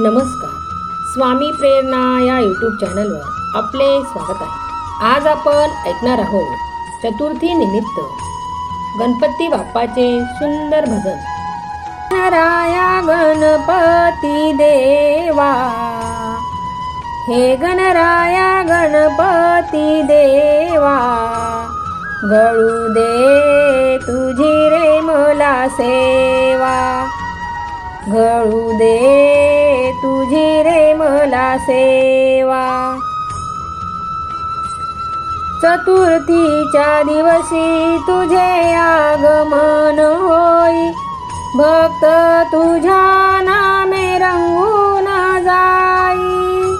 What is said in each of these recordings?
नमस्कार. स्वामी प्रेरणा या यूट्यूब चॅनलवर आपले स्वागत आहे. आज आपण ऐकणार आहोत चतुर्थी निमित्त गणपती बाप्पाचे सुंदर भजन. गणराया गणपती देवा. हे गणराया गणपती देवा. गळू दे तुझी रे मला सेवा. गळू दे रे सेवा चतुर्थीच्या दिवशी तुझे आगमन होई. भक्त तुझ्या नामे रंगून जाई.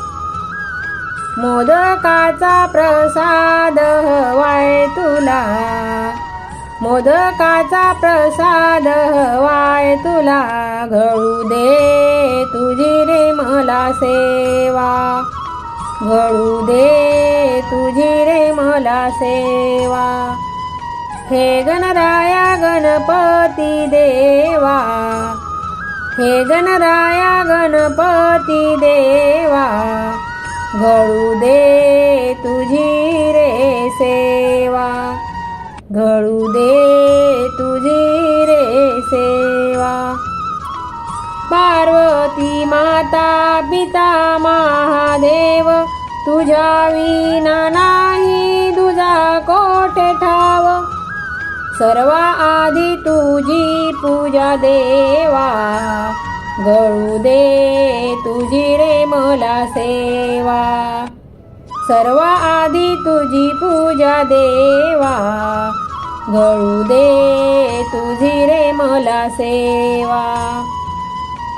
मोदकाचा प्रसाद हवाय तुला. मोदकाचा प्रसाद हवाय तुला घळू दे तुझी रे मला सेवा. घळू दे तुझी रे मला सेवा. हे गणराया गणपती देवा. हे गणराया गणपती देवा. घळू दे पार्वती माता पिता महादेव तुझ्या विना नाही तुझा कोठे ठाव? सर्वा आधी तुझी पूजा देवा गळू दे तुझी रे मला सेवा. सर्व आधी तुझी पूजा देवा गळू दे तुझी रे मला सेवा.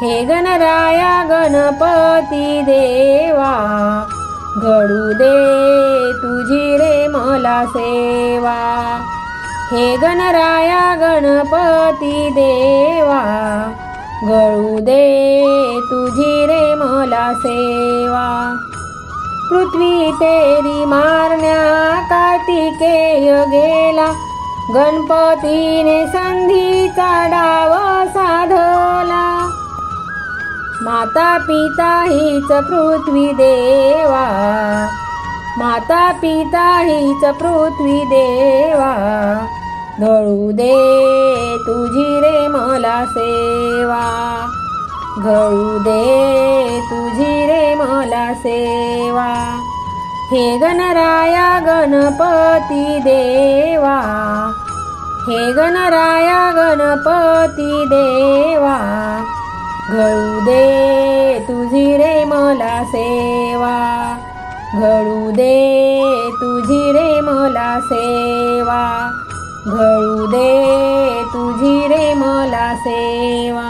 हे गणराया गणपती देवा घडू दे तुझी रे मला सेवा. हे गणराया गणपती देवा गळू दे तुझी रे मला सेवा. पृथ्वी तेरी मारण्या कार्तिकेय गेला गणपतीने संधीचा माता पिता हीच पृथ्वी देवा. माता पिता हीच पृथ्वी देवा. घळू दे तुझी रे मला सेवा. घळू दे तुझी रे मला सेवा. हे गणराया गणपती देवा. हे गणराया गणपती देवा. घडू दे तुझी रे मला सेवा. घडू दे तुझी रे मला सेवा. घडू दे तुझी रे मला सेवा.